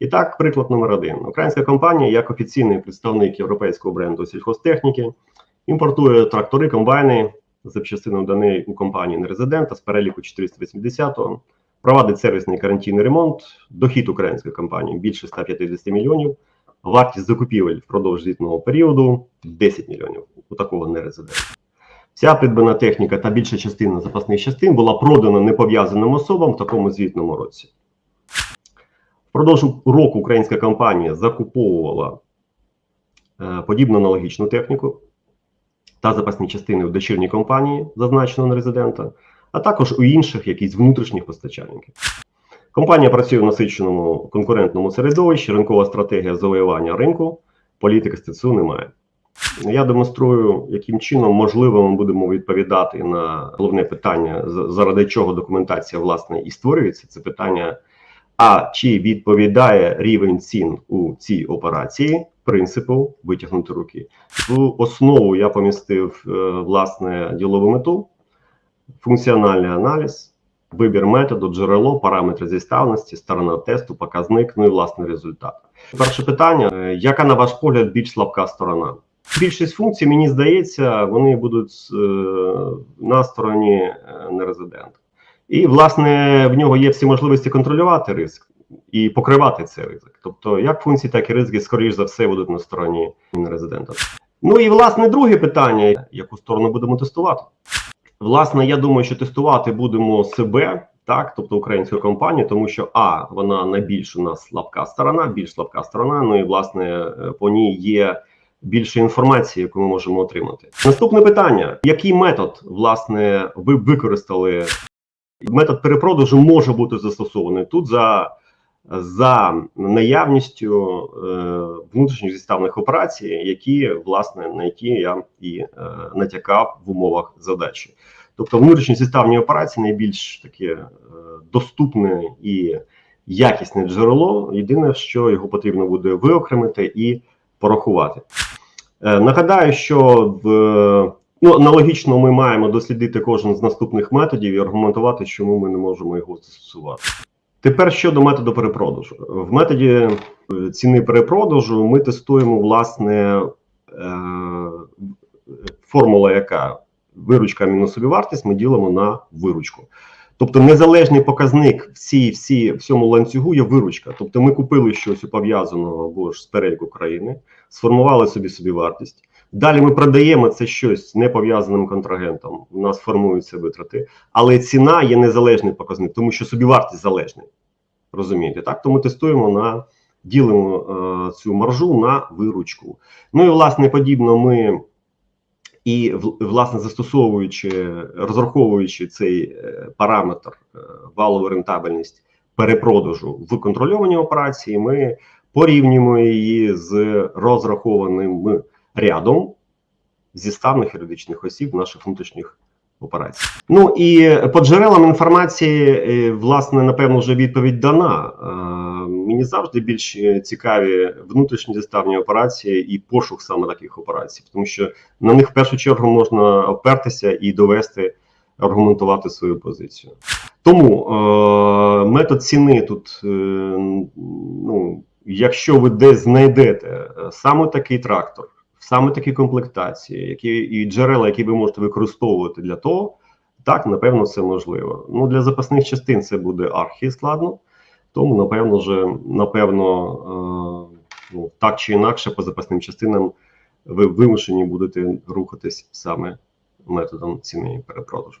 І так, приклад номер один: українська компанія, як офіційний представник європейського бренду сільхозтехніки, імпортує трактори, комбайни з запчастиною даної у компанії нерезидента з переліку 480-го, провадить сервісний карантинний ремонт, дохід української компанії більше 150 мільйонів, вартість закупівель впродовж звітного періоду 10 мільйонів у такого нерезидента. Вся придбана техніка та більша частина запасних частин була продана непов'язаним особам в такому звітному році. Впродовж року українська компанія закуповувала е, подібну аналогічну техніку та запасні частини в дочірній компанії, зазначеного резидента, а також у інших якісь внутрішніх постачальників. Компанія працює в насиченому конкурентному середовищі, ринкова стратегія завоювання ринку, політики СТЦУ немає. Я демонструю, яким чином можливо ми будемо відповідати на головне питання, заради чого документація власне і створюється. Це питання: а чи відповідає рівень цін у цій операції принципу витягнути руки? В основу я помістив е, власне ділову мету, функціональний аналіз, вибір методу, джерело, параметри зіставності, сторона тесту, показник, ну і власний результат. Перше питання: е, яка на ваш погляд більш слабка сторона? Більшість функцій, мені здається, вони будуть е, на стороні нерезидента. І, власне, в нього є всі можливості контролювати ризик і покривати цей ризик. Тобто, як функції, так і ризики, скоріш за все, будуть на стороні нерезидента. Ну і власне друге питання: яку сторону будемо тестувати? Власне, я думаю, що тестувати будемо себе, так, тобто українську компанію, тому що А, вона найбільш у нас слабка сторона, більш слабка сторона. Ну і власне по ній є більше інформації, яку ми можемо отримати. Наступне питання: який метод власне ви використали? Метод перепродажу може бути застосований тут за, за наявністю е, внутрішніх зіставних операцій, які власне на які я і е, натякав в умовах задачі. Тобто внутрішні зіставні операції найбільш таке доступне і якісне джерело. Єдине, що його потрібно буде виокремити і порахувати. Е, Нагадаю, що в ну, аналогічно ми маємо дослідити кожен з наступних методів і аргументувати, чому ми не можемо його застосувати. Тепер щодо методу перепродажу. В методі е, ціни перепродажу ми тестуємо власне е, формула, яка виручка мінус собівартість, ми ділимо на виручку. Тобто незалежний показник всі, всі, всьому ланцюгу є виручка. Тобто ми купили щось пов'язаного або ж з переліку країни, сформували собі собі вартість. Далі ми продаємо це щось не пов'язаним контрагентом. У нас формуються витрати, але ціна є незалежний показник, тому що собівартість залежний. Розумієте, так? Тому тестуємо на ділимо е, цю маржу на виручку. Ну і власне подібно ми і власне застосовуючи, розраховуючи цей е, параметр е, валову рентабельність перепродажу в контрольованій операції, ми порівнюємо її з розрахованим рядом зіставних юридичних осіб наших внутрішніх операцій. Ну і по джерелам інформації, е, власне, напевно, вже відповідь дана. Е, Мені завжди більш цікаві внутрішні зіставні операції і пошук саме таких операцій, тому що на них в першу чергу можна опертися і довести, аргументувати свою позицію. Тому е, метод ціни тут, е, ну, якщо ви десь знайдете е, саме такий трактор, саме такі комплектації, які і джерела, які ви можете використовувати для того, так напевно це можливо. Ну для запасних частин це буде архі складно, тому напевно вже напевно, е, ну так чи інакше, по запасним частинам ви вимушені будете рухатись саме методом ціни перепродажу.